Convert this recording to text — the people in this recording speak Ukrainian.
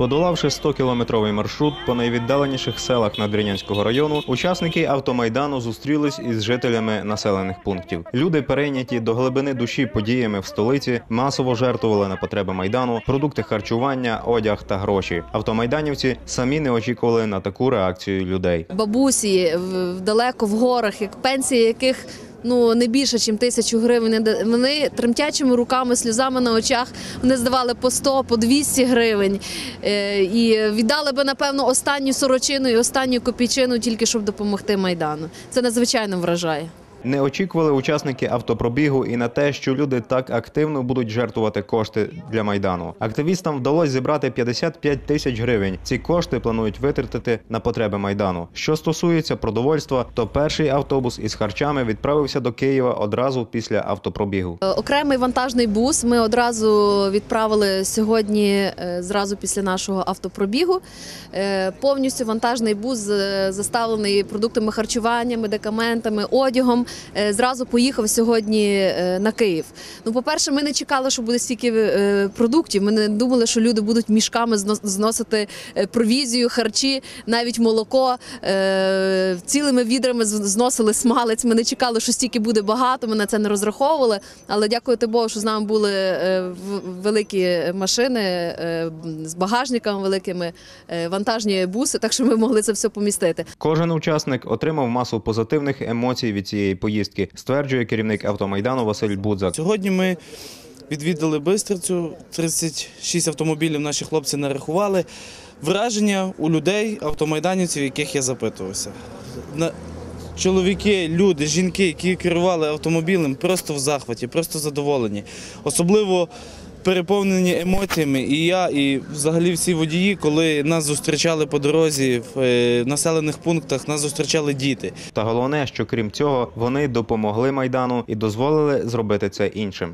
Подолавши 100-кілометровий маршрут по найвіддаленіших селах Надвірнянського району, учасники автомайдану зустрілись із жителями населених пунктів. Люди, перейняті до глибини душі подіями в столиці, масово жертвували на потреби майдану, продукти харчування, одяг та гроші. Автомайданівці самі не очікували на таку реакцію людей. бабусі далеко в горах, як пенсії яких. Ну не більше, ніж тисячу гривень. Вони тремтячими руками, сльозами на очах вони здавали по 100, по 200 гривень. Е, і віддали би, напевно, останню сорочину і останню копійчину тільки щоб допомогти Майдану. Це надзвичайно вражає. Не очікували учасники автопробігу і на те, що люди так активно будуть жертвувати кошти для майдану. Активістам вдалося зібрати 55 тисяч гривень. Ці кошти планують витратити на потреби майдану. Що стосується продовольства, то перший автобус із харчами відправився до Києва одразу після автопробігу. Е, Окремий вантажний бус ми одразу відправили сьогодні, е, зразу після нашого автопробігу. Е, Повністю вантажний бус заставлений продуктами харчування, медикаментами, одягом. Е, Зразу поїхав сьогодні е, на Київ. Ну, по-перше, ми не чекали, що буде стільки е, продуктів. Ми не думали, що люди будуть мішками знос- зносити провізію, харчі, навіть молоко. Цілими відрами зносили смалець. Ми не чекали, що стільки буде багато. Ми на це не розраховували. Але дякувати Богу, що з нами були великі машини з багажниками великими, вантажні буси, так що ми могли це все помістити. Кожен учасник отримав масу позитивних емоцій від цієї поїздки, стверджує керівник автомайдану Василь Будзак. Сьогодні ми відвідали Бистрицю, 36 автомобілів наші хлопці нарахували. Враження у людей, автомайданівців, яких я запитувався. Чоловіки, люди, жінки, які керували автомобілем, просто в захваті, просто задоволені. Особливо переповнені емоціями. І я, і взагалі всі водії, коли нас зустрічали по дорозі в е, населених пунктах, нас зустрічали діти. Та головне, що крім цього, вони допомогли майдану і дозволили зробити це іншим.